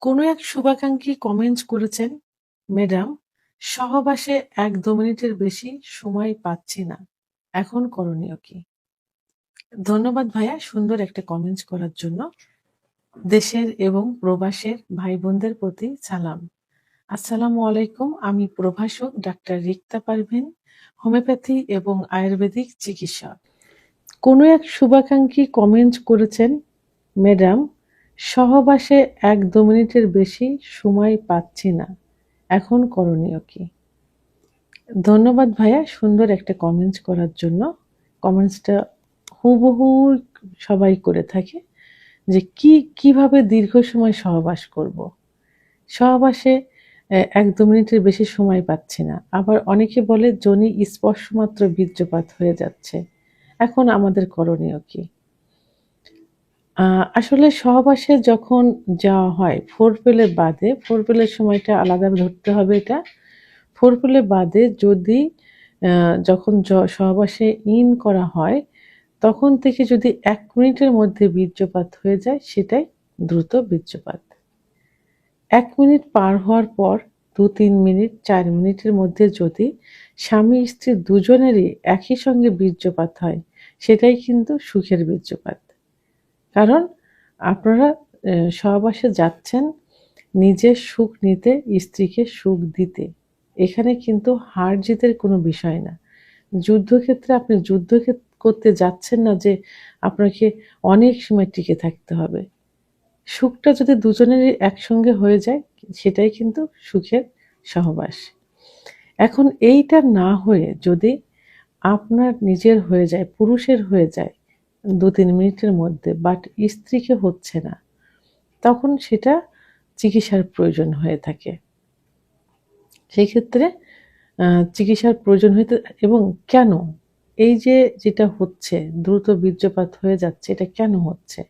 কোনো এক শুভাকাঙ্ক্ষী কমেন্ট করেছেন, ম্যাডাম, সহবাসে এক-দু মিনিটের বেশি সময় পাচ্ছি না। এখন করণীয় কি? ধন্যবাদ ভাইয়া সুন্দর একটা কমেন্ট করার জন্য। দেশের এবং প্রবাসের ভাই-বোনদের প্রতি সালাম। আসসালামু আলাইকুম। আমি প্রভাষক ডাক্তার রিক্তা পারভিন হোমিওপ্যাথি এবং আয়ুর্বেদিক চিকিৎসক। কোনো এক শুভাকাঙ্ক্ষী কমেন্ট করেছেন, ম্যাডাম, সহবাসে এক-দু মিনিটের বেশি সময় পাচ্ছি না। এখন করণীয় কি? ধন্যবাদ ভাইয়া সুন্দর একটা কমেন্টস করার জন্য। কমেন্টসটা হুবহু সবাই করে থাকে যে কি, কীভাবে দীর্ঘ সময় সহবাস করব। সহবাসে এক দু মিনিটের বেশি সময় পাচ্ছি না আবার অনেকে বলে, জনি স্পর্শমাত্র বীর্যপাত হয়ে যাচ্ছে এখন আমাদের করণীয় কি আসলে সহবাসে যখন যাওয়া হয় ফোর পেলে বাদে ফোর পেলের সময়টা আলাদা ধরতে হবে এটা। ফোর পেলে বাদে যদি যখন সহবাসে ইন করা হয়, তখন থেকে যদি এক মিনিটের মধ্যে বীর্যপাত হয়ে যায়, সেটাই দ্রুত বীর্যপাত। এক মিনিট পার হওয়ার পর দু, তিন মিনিট, চার মিনিটের মধ্যে যদি স্বামী স্ত্রী দুজনেরই একই সঙ্গে বীর্যপাত হয়, সেটাই কিন্তু সুখের বীর্যপাত। কারণ আপনারা সহবাসে যাচ্ছেন নিজের সুখ নিতে, স্ত্রীকে সুখ দিতে। এখানে কিন্তু হার জিতের কোনো বিষয় না। যুদ্ধক্ষেত্রে আপনি যুদ্ধ করতে যাচ্ছেন না যে আপনাকে অনেক সময় টিকে থাকতে হবে। সুখটা যদি দুজনেরই একসঙ্গে হয়ে যায়, সেটাই কিন্তু সুখের সহবাস। এখন এইটা না হয়ে যদি আপনার নিজের হয়ে যায়, পুরুষের হয়ে যায় দু তিন মিনিটের মধ্যে বাট স্ত্রীকে হচ্ছে না। তখন সেটা চিকিৎসার প্রয়োজন হয়ে থাকে। সেই ক্ষেত্রে চিকিৎসার প্রয়োজন হইতে এবং কেন? এই যে যেটা হচ্ছে, দ্রুত বীর্যপাত হয়ে যাচ্ছে, এটা কেন হচ্ছে?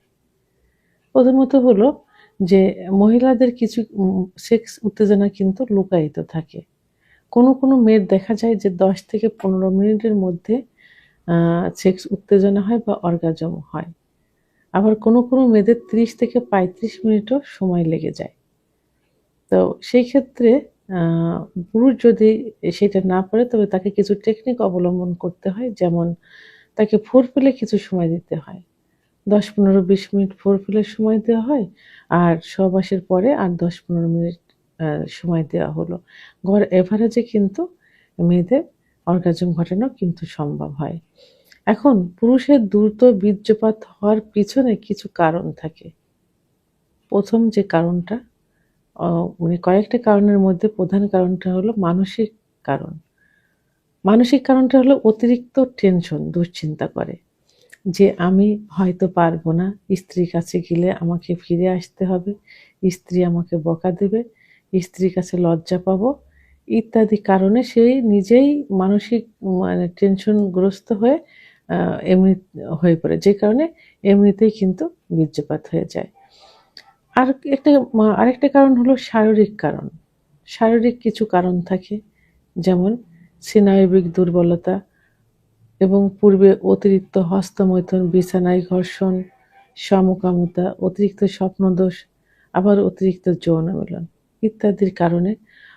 প্রথমত হলো যে, মহিলাদের কিছু সেক্স উত্তেজনা কিন্তু লুকায়িত থাকে। কোনো কোনো মেয়ের দেখা যায় যে, দশ থেকে পনেরো মিনিটের মধ্যে সেক্স উত্তেজনা হয় বা অর্গাজম হয়। আবার কোনো কোনো মেয়েদের ত্রিশ থেকে পঁয়ত্রিশ মিনিটও সময় লেগে যায়। তো সেই ক্ষেত্রে পুরুষ যদি সেটা না পারে, তবে তাকে কিছু টেকনিক অবলম্বন করতে হয়। যেমন তাকে ফোর ফেলে কিছু সময় দিতে হয়। দশ, পনেরো, বিশ মিনিট ফোর ফেলের সময় দেওয়া হয়। আর সবাসের পরে আর দশ, পনেরো মিনিট সময় দেওয়া হলো। ঘর এভারেজে কিন্তু মেয়েদের অর্গাজম ঘটানো কিন্তু সম্ভব হয়। এখন পুরুষের দ্রুত বীর্যপাত হওয়ার পিছনে কিছু কারণ থাকে। প্রথম যে কারণটা মানে কয়েকটা কারণের মধ্যে প্রধান কারণটা হলো মানসিক কারণ। মানসিক কারণটা হলো অতিরিক্ত টেনশন, দুশ্চিন্তা করে যে আমি হয়তো পারব না, স্ত্রীর কাছে গেলে আমাকে ফিরে আসতে হবে, স্ত্রী আমাকে বকা দেবে, স্ত্রীর কাছে লজ্জা পাবো ইত্যাদি কারণে সে নিজেই মানসিক মানে টেনশনগ্রস্ত হয়ে এমনি হয়ে পড়ে। যে কারণে এমনিতেই কিন্তু বীর্যপাত হয়ে যায়। আর একটা আরেকটা কারণ হলো শারীরিক কারণ। শারীরিক কিছু কারণ থাকে, যেমন স্নায়বিক দুর্বলতা এবং পূর্বে অতিরিক্ত হস্তমৈথন, বিছানায় ঘর্ষণ, সমকামতা, অতিরিক্ত স্বপ্নদোষ, আবার অতিরিক্ত যৌন মিলন ইত্যাদির কারণে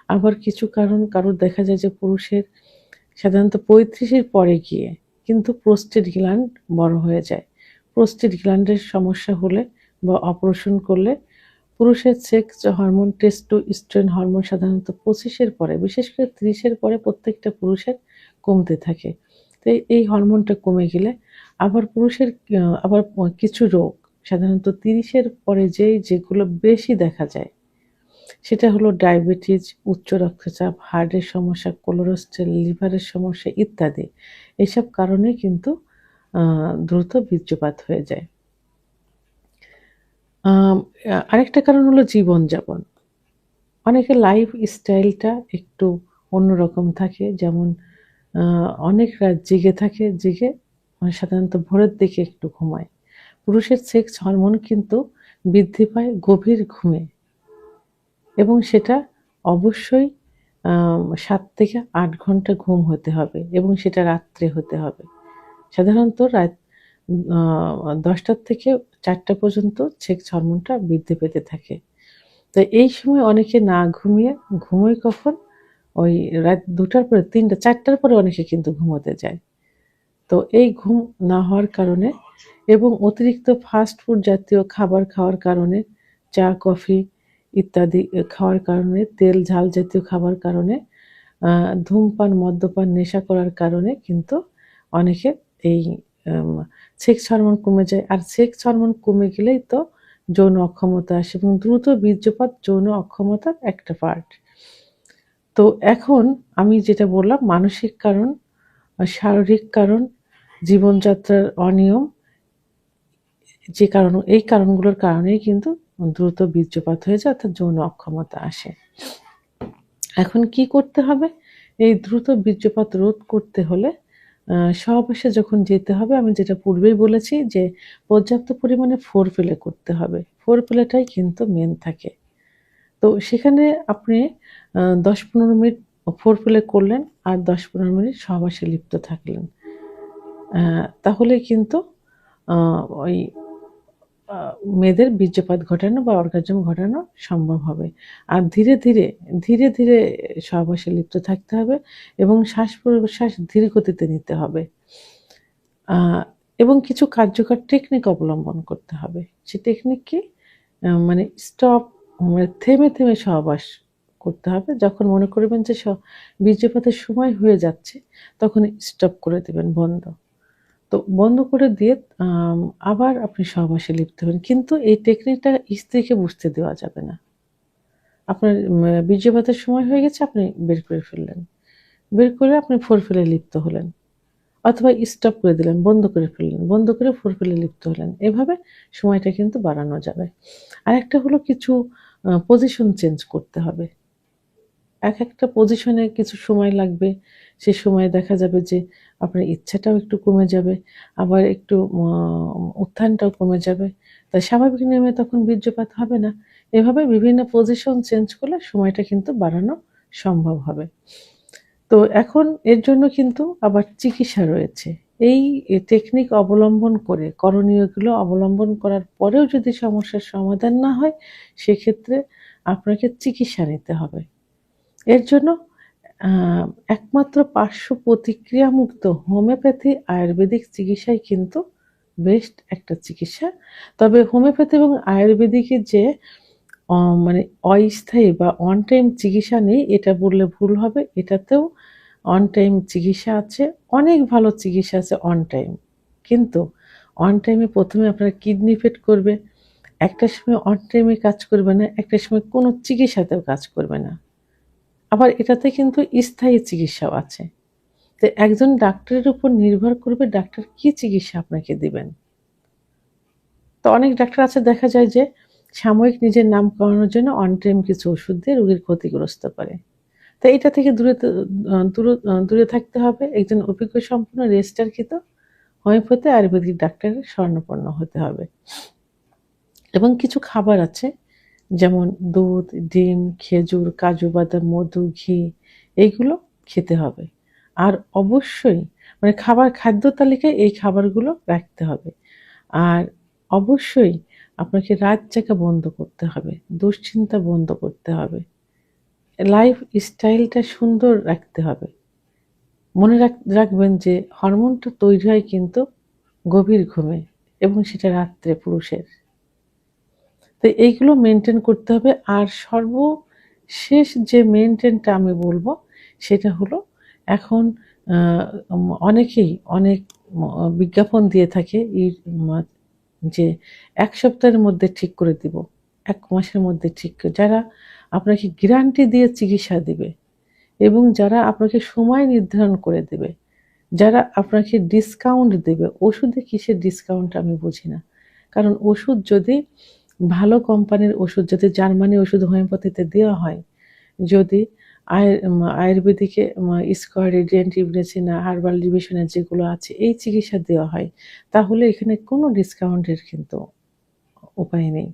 আবার কিছু কারণ, কারোর দেখা যায় যে পুরুষের সাধারণত পঁয়ত্রিশের পরে গিয়ে কিন্তু প্রোস্টেট গ্ল্যান্ড বড় হয়ে যায়। প্রোস্টেট গ্ল্যান্ডের সমস্যা হলে বা অপারেশন করলে পুরুষের সেক্স হরমোন, টেস্টোস্টেরন হরমোন সাধারণত পঁচিশের পরে, বিশেষ করে ত্রিশের পরে প্রত্যেকটা পুরুষের কমতে থাকে। তো এই হরমোনটা কমে গেলে আবার পুরুষের আবার কিছু রোগ, সাধারণত তিরিশের পরে যেই, যেগুলো বেশি দেখা যায় সেটা হলো ডায়াবেটিস, উচ্চ রক্তচাপ, হার্টের সমস্যা, কোলোরেস্টেল, লিভারের সমস্যা ইত্যাদি। এসব কারণে কিন্তু দ্রুত বীর্যপাত হয়ে যায়। আরেকটা কারণ হলো জীবনযাপন। অনেকে লাইফ স্টাইলটা একটু অন্যরকম থাকে। যেমন অনেক রাত জেগে থাকে, জেগে সাধারণত ভোরের দিকে একটু ঘুমায়। পুরুষের সেক্স হরমোন কিন্তু বৃদ্ধি পায় গভীর ঘুমে। এবং সেটা অবশ্যই সাত থেকে আট ঘণ্টা ঘুম হতে হবে এবং সেটা রাত্রে হতে হবে। সাধারণত রাত দশটার থেকে চারটা পর্যন্ত সেক্স হরমোনটা বৃদ্ধি পেতে থাকে। তো এই সময় অনেকে না ঘুমিয়ে, ঘুমোয় কখন? ওই রাত দুটার পরে, তিনটা, চারটার পরে অনেকে কিন্তু ঘুমোতে যায়। তো এই ঘুম না হওয়ার কারণে এবং অতিরিক্ত ফাস্ট ফুড জাতীয় খাবার খাওয়ার কারণে চা, কফি ইত্যাদি খাওয়ার কারণে, তেল, ঝাল জাতীয় খাবার কারণে ধূমপান, মদ্যপান, নেশা করার কারণে কিন্তু অনেকে এই সেক্স হরমোন কমে যায়। আর সেক্স হরমোন কমে গেলেই তো যৌন অক্ষমতা আসে এবং দ্রুত বীর্যপাত, যৌন অক্ষমতার একটা পার্ট তো এখন আমি যেটা বললাম, মানসিক কারণ, শারীরিক কারণ, জীবনযাত্রার অনিয়ম, যে কারণ, এই কারণগুলোর কারণেই কিন্তু দ্রুত বীর্যপাত হয়ে যায়, অর্থাৎ যৌন অক্ষমতা আসে। এখন কি করতে হবে? এই দ্রুত বীর্যপাত রোধ করতে হলে সহবাসে যখন যেতে হবে, আমি যেটা পূর্বেই বলেছি যে, পর্যাপ্ত পরিমাণে ফোর ফেলে করতে হবে। ফোর ফেলেটাই কিন্তু মেন থাকে। তো সেখানে আপনি দশ পনেরো মিনিট ফোর প্লে করলেন আর দশ পনেরো মিনিট সহবাসে লিপ্ত থাকলেন। তাহলে কিন্তু ওই মেয়েদের বীর্যপাত ঘটানো বা অর্গাজম ঘটানো সম্ভব হবে। আর ধীরে ধীরে ধীরে ধীরে সহবাসে লিপ্ত থাকতে হবে এবং শ্বাস প্রশ্বাস ধীর গতিতে নিতে হবে। এবং কিছু কার্যকর টেকনিক অবলম্বন করতে হবে। সে টেকনিক কি? মানে স্টপ মানে থেমে থেমে সহবাস করতে হবে। যখন মনে করবেন যে বীর্যপাতের সময় হয়ে যাচ্ছে, তখন স্টপ করে দেবেন বন্ধ। তো বন্ধ করে দিয়ে আবার আপনি সহবাসে লিপ্ত হবেন। কিন্তু এই টেকনিকটা স্ত্রীকে বুঝতে দেওয়া যাবে না। আপনার বীর্যপাতের সময় হয়ে গেছে, আপনি বের করে ফেললেন। বের করে আপনি ফোর ফেলে লিপ্ত হলেন। অথবা স্টপ করে দিলেন, বন্ধ করে ফেললেন, বন্ধ করে ফোর ফেলে লিপ্ত হলেন। এভাবে সময়টা কিন্তু বাড়ানো যাবে। আর একটা হলো কিছু পজিশন চেঞ্জ করতে হবে। এক একটা পজিশনে কিছু সময় লাগবে। সে সময় দেখা যাবে যে আপনার ইচ্ছাটাও একটু কমে যাবে, আবার একটু উত্থানটাও কমে যাবে। তাই স্বাভাবিক নিয়মে তখন বীর্যপাত হবে না। এভাবে বিভিন্ন পজিশন চেঞ্জ করলে সময়টা কিন্তু বাড়ানো সম্ভব হবে। তো এখন এর জন্য কিন্তু আবার চিকিৎসা রয়েছে। এই টেকনিক অবলম্বন করে, করণীয়গুলো অবলম্বন করার পরেও যদি সমস্যার সমাধান না হয়, সেক্ষেত্রে আপনাকে চিকিৎসা নিতে হবে। এর জন্য একমাত্র পার্শ্ব প্রতিক্রিয়ামুক্ত হোমিওপ্যাথি আয়ুর্বেদিক চিকিৎসাই কিন্তু বেস্ট একটা চিকিৎসা। তবে হোমিওপ্যাথি এবং আয়ুর্বেদিকের যে মানে অস্থায়ী বা অন টাইম চিকিৎসা নেই, এটা বললে ভুল হবে। এটাতেও অন টাইম চিকিৎসা আছে, অনেক ভালো চিকিৎসা আছে অন টাইম কিন্তু অন টাইমে প্রথমে আপনার কিডনি ফেট করবে, একটা সময় অন টাইমে কাজ করবে না, একটা সময় কোনো চিকিৎসাতেও কাজ করবে না। আবার এটাতে কিন্তু স্থায়ী চিকিৎসাও আছে। তো একজন ডাক্তারের উপর নির্ভর করবে ডাক্তার কি চিকিৎসা আপনাকে দিবেন। তো অনেক ডাক্তার আছে, দেখা যায় যে সাময়িক নিজের নাম করানোর জন্য অন টাইম কিছু ওষুধ দিয়ে রোগীর ক্ষতিগ্রস্ত করে। তো এটা থেকে দূরে দূরে- থাকতে হবে। একজন অভিজ্ঞ সম্পন্ন রেজিস্টারকৃত হোমিওপ্যাথি আয়ুর্বেদিক ডাক্তারের স্বর্ণপন্ন হতে হবে। এবং কিছু খাবার আছে যেমন দুধ, ডিম, খেজুর, কাজু, বাদাম, মধু, ঘি, এইগুলো খেতে হবে। আর অবশ্যই মানে খাবার খাদ্য তালিকায় এই খাবারগুলো রাখতে হবে। আর অবশ্যই আপনাকে রাত জাগা বন্ধ করতে হবে, দুশ্চিন্তা বন্ধ করতে হবে। লাইফ স্টাইলটা সুন্দর রাখতে হবে। মনে রাখবেন যে হরমোনটা তৈরি হয় কিন্তু গভীর ঘুমে এবং সেটা রাত্রে পুরুষের। তো এইগুলো মেনটেন করতে হবে। আর সর্বশেষ যে মেনটেনটা আমি বলব, সেটা হলো এখন অনেকেই অনেক বিজ্ঞাপন দিয়ে থাকে যে এক সপ্তাহের মধ্যে ঠিক করে দিব, এক মাসের মধ্যে ঠিক যারা আপনাকে গ্যারান্টি দিয়ে চিকিৎসা দিবে এবং যারা আপনাকে সময় নির্ধারণ করে দেবে, যারা আপনাকে ডিসকাউন্ট দেবে, ওষুধে কিসের ডিসকাউন্ট আমি বুঝি না। কারণ ওষুধ যদি ভালো কোম্পানির ওষুধ যদি জার্মানি ওষুধ হোমিওপ্যাথিতে দেওয়া হয়, যদি আয়- আয়ুর্বেদিকে স্কোয়ার রেডিয়েন্ট ইভনেসিনা হার্বাল ডিভিশনের যেগুলো আছে, এই চিকিৎসা দেওয়া হয়, তাহলে এখানে কোনো ডিসকাউন্টের কিন্তু উপায় নেই।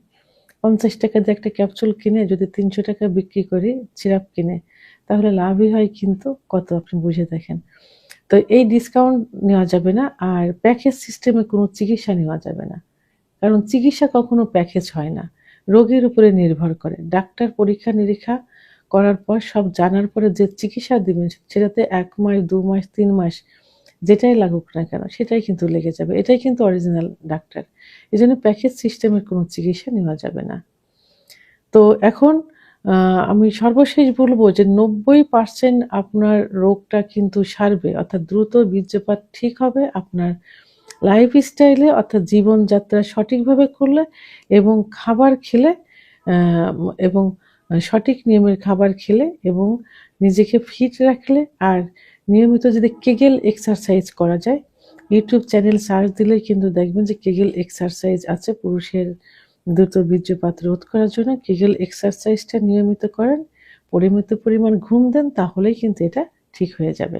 পঞ্চাশ টাকা দিয়ে একটা ক্যাপসুল কিনে, যদি তিনশো টাকা বিক্রি করি সিরাপ কিনে, তাহলে লাভই হয় কিন্তু কত আপনি বুঝে দেখেন। তো এই ডিসকাউন্ট নেওয়া যাবে না, আর প্যাকেজ সিস্টেমে কোনো চিকিৎসা নেওয়া যাবে না। কারণ চিকিৎসা কখনো প্যাকেজ হয় না। রোগীর উপরে নির্ভর করে। ডাক্তার পরীক্ষা নিরীক্ষা করার পর সব জানার পরে যে চিকিৎসা দিবেন, সেটাতে এক মাস, দু মাস, তিন মাস, যেটাই লাগুক না কেন, সেটাই কিন্তু লেগে যাবে। এটাই কিন্তু অরিজিনাল ডাক্তার। এই জন্য প্যাকেজ সিস্টেমের কোনো চিকিৎসা নেওয়া যাবে না। তো এখন আমি সর্বশেষ বলব যে নব্বই পার্সেন্ট আপনার রোগটা কিন্তু সারবে, অর্থাৎ দ্রুত বীর্যপাত ঠিক হবে, আপনার লাইফ স্টাইলে অর্থাৎ জীবনযাত্রা সঠিকভাবে করলে এবং খাবার খেলে এবং সঠিক নিয়মের খাবার খেলে এবং নিজেকে ফিট রাখলে আর নিয়মিত যদি কেগেল এক্সারসাইজ করা যায় ইউটিউব চ্যানেল সার্চ দিলেই কিন্তু দেখবেন যে কেগেল এক্সারসাইজ আছে। পুরুষের দ্রুত বীর্যপাত রোধ করার জন্য কেগেল এক্সারসাইজটা নিয়মিত করেন, পরিমিত পরিমাণ ঘুম দেন, তাহলেই কিন্তু এটা ঠিক হয়ে যাবে।